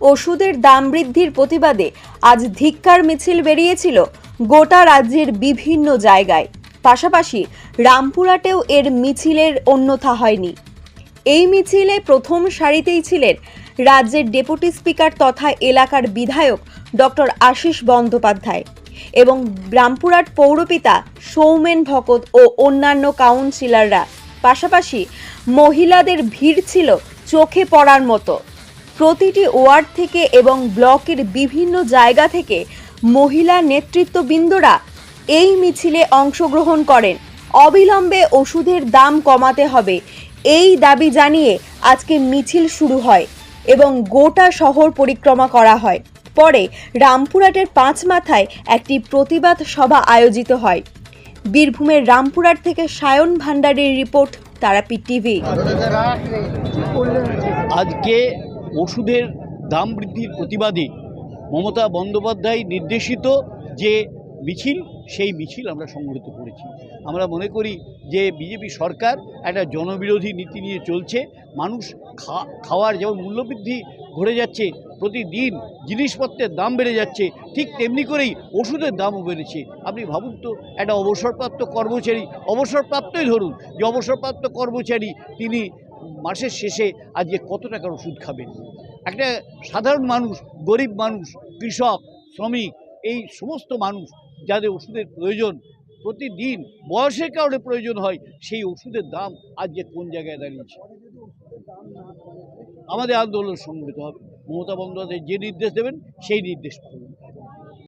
ওষুধের দাম বৃদ্ধির প্রতিবাদে আজ ধিক্কার মিছিল বেরিয়েছিল গোটা রাজ্যের বিভিন্ন জায়গায়। পাশাপাশি রামপুরাটেও এর মিছিলের অন্যথা হয়নি। এই মিছিলে প্রথম সারিতেই ছিলেন রাজ্যের ডেপুটি স্পিকার তথা এলাকার বিধায়ক ডক্টর আশিস বন্দ্যোপাধ্যায় এবং রামপুরহাট পৌরপিতা সৌমেন ভকত ও অন্যান্য কাউন্সিলররা। পাশাপাশি মহিলাদের ভিড় ছিল চোখে পড়ার মতো। প্রতিটি ওয়ার্ড থেকে এবং ব্লকের বিভিন্ন জায়গা থেকে মহিলা নেতৃত্ববৃন্দরা এই মিছিলে অংশগ্রহণ করেন। অবিলম্বে ওষুধের দাম কমাতে হবে, এই দাবি জানিয়ে আজকে মিছিল শুরু হয় এবং গোটা শহর পরিক্রমা করা হয়। পরে রামপুরহাটের পাঁচ মাথায় একটি প্রতিবাদ সভা আয়োজিত হয়। বীরভূমের রামপুরহাট থেকে সায়ন ভান্ডারীর রিপোর্ট তারাপীঠ টিভি। আজকে ওষুধের দাম বৃদ্ধির প্রতিবাদে মমতা বন্দ্যোপাধ্যায় নির্দেশিত যে মিছিল, সেই মিছিল আমরা সংগঠিত করেছি। আমরা মনে করি যে বিজেপি সরকার একটা জনবিরোধী নীতি নিয়ে চলছে। মানুষ খাওয়ার যেমন মূল্যবৃদ্ধি ঘটে যাচ্ছে, প্রতিদিন জিনিসপত্রের দাম বেড়ে যাচ্ছে, ঠিক তেমনি করেই ওষুধের দামও বেড়েছে। আপনি ভাবুন তো, একটা অবসরপ্রাপ্ত কর্মচারী, অবসরপ্রাপ্তই ধরুন, যে অবসরপ্রাপ্ত কর্মচারী তিনি মাসের শেষে আজকে কত টাকার ওষুধ খাবেন? একটা সাধারণ মানুষ, গরিব মানুষ, কৃষক, শ্রমিক, এই সমস্ত মানুষ যাদের ওষুধের প্রয়োজন প্রতিদিন, বয়সের কারণে প্রয়োজন হয়, সেই ওষুধের দাম আজকে কোন জায়গায় দাঁড়িয়েছে? আমাদের আন্দোলন সংগঠিত হবে। মমতা বন্দ্যোপাধ্যায় যে নির্দেশ দেবেন, সেই নির্দেশ পালন